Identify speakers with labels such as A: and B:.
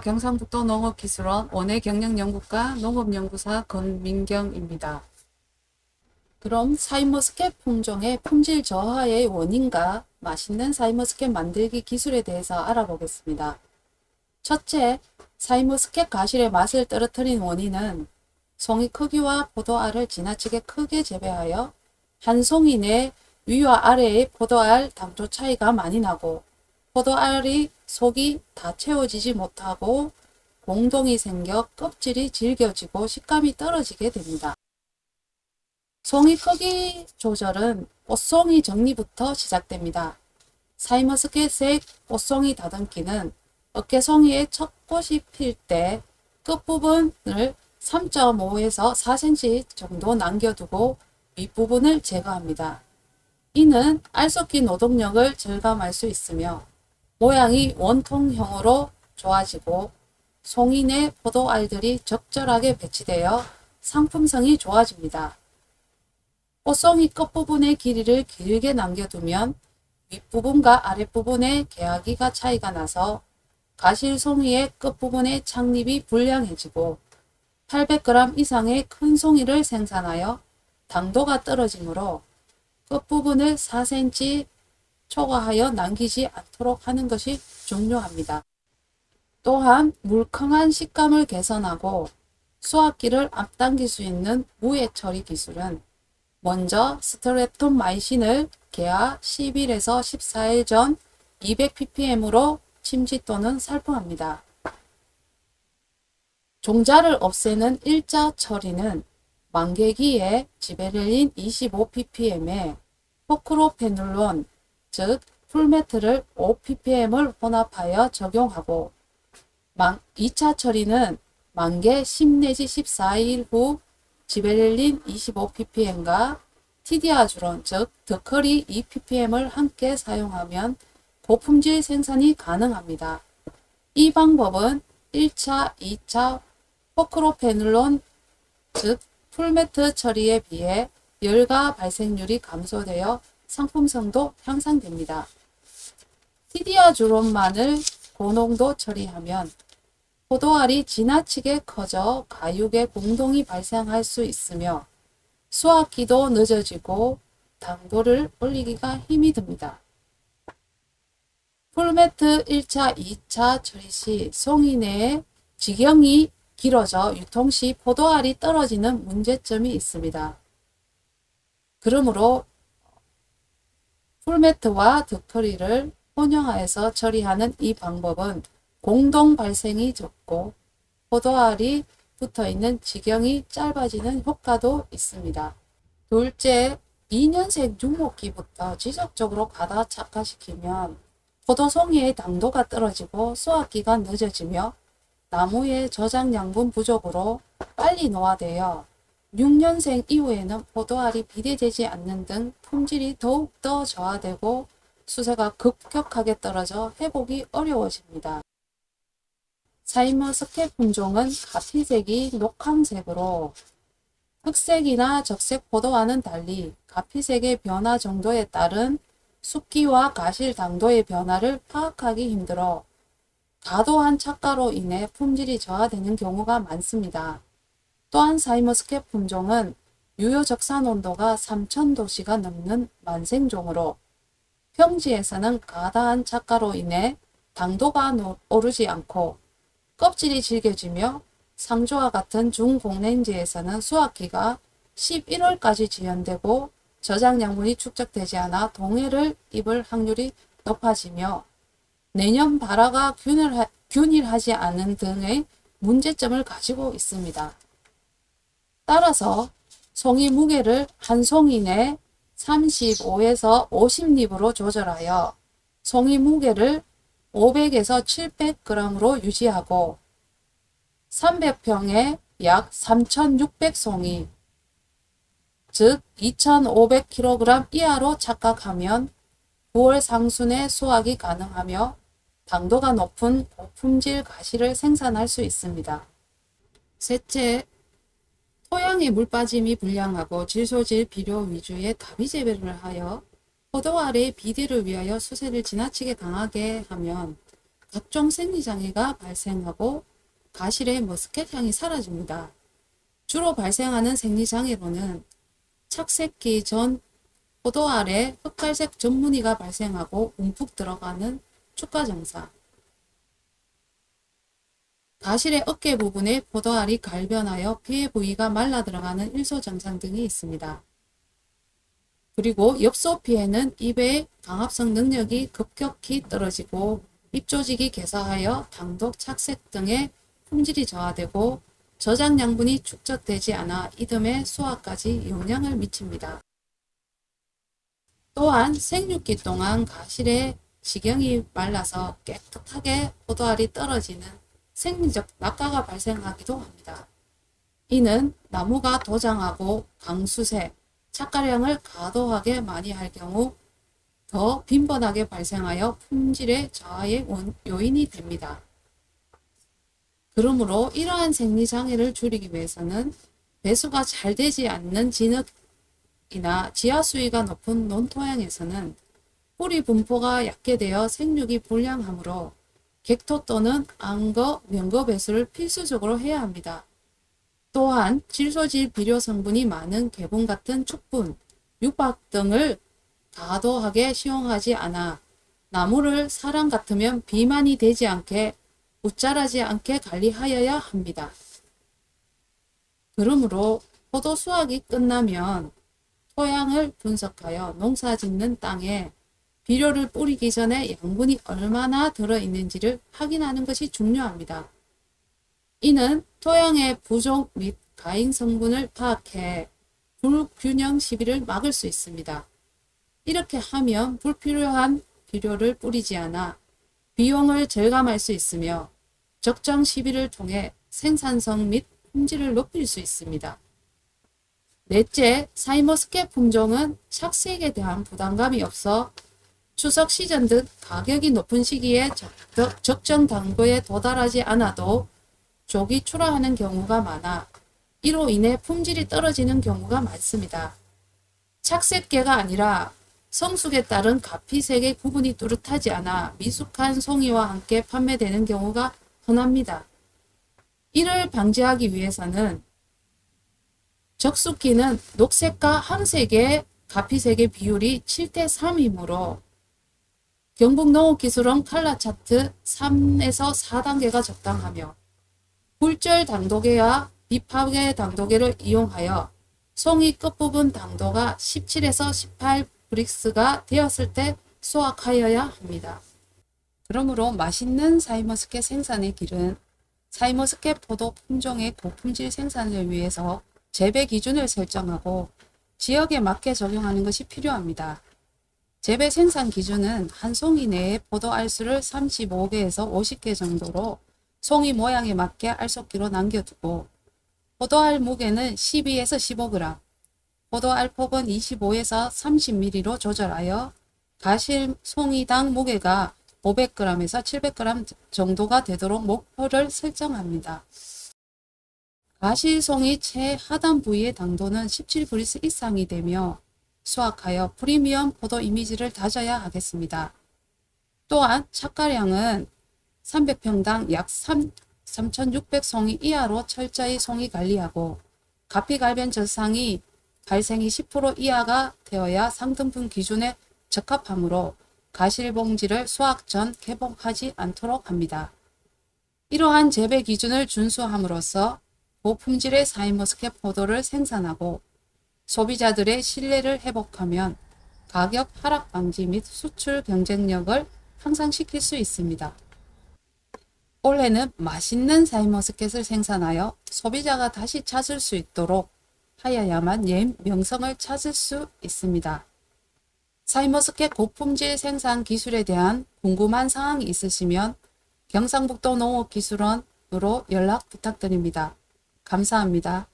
A: 경상북도 농업기술원 원해경영연구과 농업연구사 권민경입니다. 그럼 사이머스켓 품종의 품질 저하의 원인과 맛있는 사이머스켓 만들기 기술에 대해서 알아보겠습니다. 첫째, 사이머스켓 가실의 맛을 떨어뜨린 원인은 송이 크기와 포도알을 지나치게 크게 재배하여 한 송이 내 위와 아래의 포도알 당초 차이가 많이 나고 포도알이 속이 다 채워지지 못하고 공동이 생겨 껍질이 질겨지고 식감이 떨어지게 됩니다. 송이 크기 조절은 꽃송이 정리부터 시작됩니다. 사이머스켓의 꽃송이 다듬기는 어깨송이의 첫 꽃이 필 때 끝부분을 3.5에서 4cm 정도 남겨두고 윗부분을 제거합니다. 이는 알속기 노동력을 절감할 수 있으며 모양이 원통형으로 좋아지고 송이 내 포도 알들이 적절하게 배치되어 상품성이 좋아집니다. 꽃송이 끝부분의 길이를 길게 남겨두면 윗부분과 아랫부분의 개화기가 차이가 나서 가실송이의 끝부분의 창립이 불량해지고 800g 이상의 큰 송이를 생산하여 당도가 떨어지므로 끝부분을 4cm 초과하여 남기지 않도록 하는 것이 중요합니다. 또한 물컹한 식감을 개선하고 수확기를 앞당길 수 있는 무해 처리 기술은 먼저 스트랩톤마이신을 개화 10일에서 14일 전 200ppm으로 침지 또는 살포합니다. 종자를 없애는 일자 처리는 만개기에 지베렐린 25ppm에 포크로페놀론 즉 풀매트를 5ppm을 혼합하여 적용하고 2차 처리는 만개 10 내지 14일 후 지베렐린 25ppm과 티디아주론 즉 더커리 2ppm을 함께 사용하면 고품질 생산이 가능합니다. 이 방법은 1차, 2차 포크로페놀론 즉 풀매트 처리에 비해 열가 발생률이 감소되어 상품성도 향상됩니다. 티디아 주론만을 고농도 처리하면 포도알이 지나치게 커져 가육의 공동이 발생할 수 있으며 수확기도 늦어지고 당도를 올리기가 힘이 듭니다. 풀매트 1차, 2차 처리 시 송이 내에 지경이 길어져 유통 시 포도알이 떨어지는 문제점이 있습니다. 그러므로 풀매트와 득터리를 혼용하여서 처리하는 이 방법은 공동 발생이 적고 포도알이 붙어 있는 지경이 짧아지는 효과도 있습니다. 둘째, 2년생 유목기부터 지속적으로 과다 착화시키면 포도송이의 당도가 떨어지고 수확기가 늦어지며 나무의 저장 양분 부족으로 빨리 노화되어 6년생 이후에는 포도알이 비대되지 않는 등 품질이 더욱더 저하되고 수세가 급격하게 떨어져 회복이 어려워집니다. 사이머스켓 품종은 가피색이 녹황색으로 흑색이나 적색 포도와는 달리 가피색의 변화 정도에 따른 숫기와 가실 당도의 변화를 파악하기 힘들어 과도한 착가로 인해 품질이 저하되는 경우가 많습니다. 또한 사이머스켓 품종은 유효 적산 온도가 3000도씨가 넘는 만생종으로 평지에서는 과다한 착가로 인해 당도가 오르지 않고 껍질이 질겨지며 상조와 같은 중공랭지에서는 수확기가 11월까지 지연되고 저장 양분이 축적되지 않아 동해를 입을 확률이 높아지며 내년 발화가 균일하, 균일하지 않은 등의 문제점을 가지고 있습니다. 따라서 송이 무게를 한 송이 내 35에서 50립으로 조절하여 송이 무게를 500에서 700g으로 유지하고 300평에 약 3600송이 즉 2500kg 이하로 착각하면 9월 상순에 수확이 가능하며 당도가 높은 고품질 가시를 생산할 수 있습니다. 셋째, 토양의 물빠짐이 불량하고 질소질 비료 위주의 다비 재배를 하여 포도알의 비대를 위하여 수세를 지나치게 강하게 하면 각종 생리장애가 발생하고 가실의 머스켓 향이 사라집니다. 주로 발생하는 생리장애로는 착색기 전 포도알에 흑갈색 전무늬가 발생하고 움푹 들어가는 축가정사, 가실의 어깨 부분에 포도알이 갈변하여 피해 부위가 말라 들어가는 일소정상 등이 있습니다. 그리고 엽소 피해는 입의 강압성 능력이 급격히 떨어지고 입 조직이 개사하여 당독, 착색 등의 품질이 저하되고 저장 양분이 축적되지 않아 이듬해 소화까지 영향을 미칩니다. 또한 생육기 동안 가실의 지경이 말라서 깨끗하게 포도알이 떨어지는 생리적 낙가가 발생하기도 합니다. 이는 나무가 도장하고 강수세, 착가량을 과도하게 많이 할 경우 더 빈번하게 발생하여 품질의 저하의 원- 요인이 됩니다. 그러므로 이러한 생리 장애를 줄이기 위해서는 배수가 잘 되지 않는 진흙이나 지하 수위가 높은 논토양에서는 뿌리 분포가 얕게 되어 생육이 불량하므로 객토 또는 안거, 면거 배수를 필수적으로 해야 합니다. 또한 질소질 비료 성분이 많은 개분 같은 축분, 육박 등을 과도하게 시용하지 않아 나무를 사람 같으면 비만이 되지 않게 웃자라지 않게 관리하여야 합니다. 그러므로 포도 수확이 끝나면 토양을 분석하여 농사 짓는 땅에 비료를 뿌리기 전에 양분이 얼마나 들어있는지를 확인하는 것이 중요합니다. 이는 토양의 부족 및 가잉 성분을 파악해 불균형 시비를 막을 수 있습니다. 이렇게 하면 불필요한 비료를 뿌리지 않아 비용을 절감할 수 있으며 적정 시비를 통해 생산성 및 품질을 높일 수 있습니다. 넷째, 사이머스켓 품종은 착색에 대한 부담감이 없어 추석 시즌 등 가격이 높은 시기에 적, 적정 당도에 도달하지 않아도 조기 출하하는 경우가 많아 이로 인해 품질이 떨어지는 경우가 많습니다. 착색계가 아니라 성숙에 따른 가피색의 구분이 뚜렷하지 않아 미숙한 송이와 함께 판매되는 경우가 흔합니다. 이를 방지하기 위해서는 적숙기는 녹색과 황색의 가피색의 비율이 7대 3이므로 경북 농업기술원 칼라 차트 3에서 4단계가 적당하며 굴절 당도계와 비파계 당도계를 이용하여 송이 끝부분 당도가 17에서 18 브릭스가 되었을 때 수확하여야 합니다. 그러므로 맛있는 사이머스켓 생산의 길은 사이머스켓 포도 품종의 고품질 생산을 위해서 재배 기준을 설정하고 지역에 맞게 적용하는 것이 필요합니다. 재배 생산 기준은 한 송이 내에 포도 알수를 35개에서 50개 정도로 송이 모양에 맞게 알속기로 남겨두고 포도알 무게는 12에서 15g, 포도알 폭은 25에서 30mm로 조절하여 가실 송이당 무게가 500g에서 700g 정도가 되도록 목표를 설정합니다. 가시송이 최하단 부위의 당도는 17브리스 이상이 되며 수확하여 프리미엄 포도 이미지를 다져야 하겠습니다. 또한 착가량은 300평당 약 3, 3,600송이 이하로 철저히 송이 관리하고 가피갈변 저상이 발생이 10% 이하가 되어야 상등분 기준에 적합하므로 가실봉지를 수확 전 개봉하지 않도록 합니다. 이러한 재배 기준을 준수함으로써 고품질의 사이머스켓 포도를 생산하고 소비자들의 신뢰를 회복하면 가격 하락 방지 및 수출 경쟁력을 향상시킬 수 있습니다. 올해는 맛있는 사이머스켓을 생산하여 소비자가 다시 찾을 수 있도록 하여야만 옛 명성을 찾을 수 있습니다. 사이머스켓 고품질 생산 기술에 대한 궁금한 사항이 있으시면 경상북도 농업기술원으로 연락 부탁드립니다. 감사합니다.